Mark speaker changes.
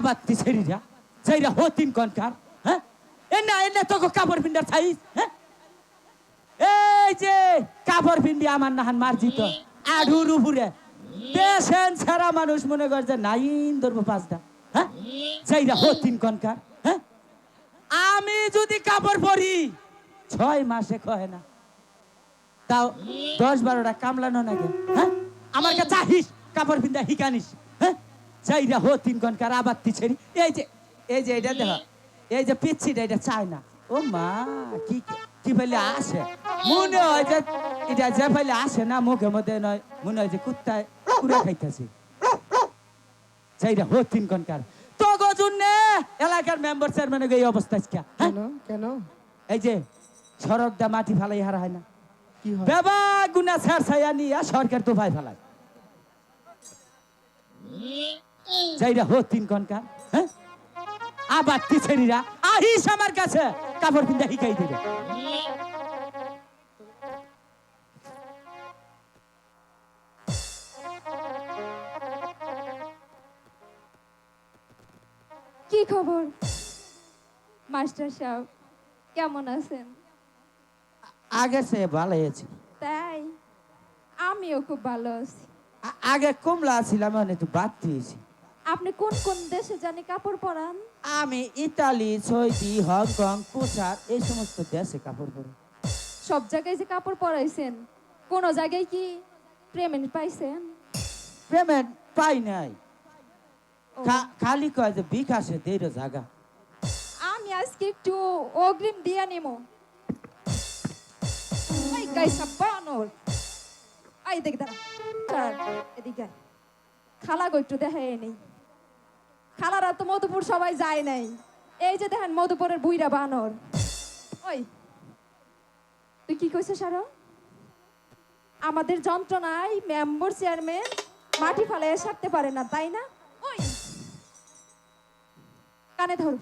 Speaker 1: দি ছেড়িরা ছেড়িরা হতিন কনকার হ্যাঁ? এনা এনে তোকে কাপড় পিন্ডার ছাইস হ্যাঁ? এই যে কাপড় পিন্ডি আমার নাহান মার্জিত আঢুর উপরে। দেশেন ছাড়া মানুষ মনে করে যে নাইন ধরবো পাঁচটা হ্যাঁ? সেইরা হতিন কনকার হ্যাঁ? আমি যদি কাপড় পরি ছয় মাসে কয় না। তাও দশ বারোটা কামলানো নাকি হ্যাঁ? আমার কাছে আহিস কাপড় পিন্দা হিকানিস হ্যাঁ সেইরা হতিন কনকার আবার ছেড়ি এই যে এই যে এটা দেখো এই যে পিচ্ছিটা এটা চায় না ও মা কি কি ফেলে আসে? মনে হয় যে এটা যে ফেলে আসে না মুখে মধ্যে নয় মনে হয় যে কুত্তায় কুড়ে খাইতেছে। সেইটা হতিন কনকার তো গজুনে এলাকার মেম্বার চেয়ারম্যানের এই অবস্থা আজকে। হ্যাঁ?
Speaker 2: কেন কেন?
Speaker 1: এই যে সড়ক দা মাটি ফালাই হারা হয় না।
Speaker 2: কি হয়?
Speaker 1: বেবা গুনা ছাড় ছায়া নিয়ে সরকার তো ভাই ফেলায় যাইরা হো তিন কনকার হ্যাঁ? আবার তিছেরিরা আহিস আমার কাছে কাপড় পিন্দা হিকাই দিবে।
Speaker 3: কি খবর? মাস্টার সাহেব কেমন আছেন?
Speaker 1: আগে সে ভালো হয়েছি
Speaker 3: তাই? আমিও খুব ভালো আছি।
Speaker 1: আগে কমলা ছিলাম একটু বাদ দিয়েছি
Speaker 3: আপনি কোন কোন দেশে জানি কাপড় পরান?
Speaker 1: আমি ইতালি সৌদি হংকং কুচার এই সমস্ত দেশে কাপড় পরি।
Speaker 3: সব জায়গায় যে কাপড় পরাইছেন কোন জায়গায় কি পেমেন্ট পাইছেন?
Speaker 1: পেমেন্ট পাই নাই। খা- খালি কয় যে বিকাশে দেড় জায়গা।
Speaker 3: আমি আজকে একটু অগ্রিম দিয়ে নিব ওই গাইসা বানর। আই দেখ দাঁড়া। ছাড়, এদিকে আয়। খালা গো একটু দেখাই নেই খালারা তো মধুপুর সবাই যায় নাই। এই যে দেখেন মধুপুরের বুইরা বানর। ওই, তুই কি কইছিস আরও? আমাদের যন্ত্রণায় মেম্বার চেয়ারম্যান মাটি ফালাইয়া সারতে পারে না, তাই না? ওই, কানে ধর।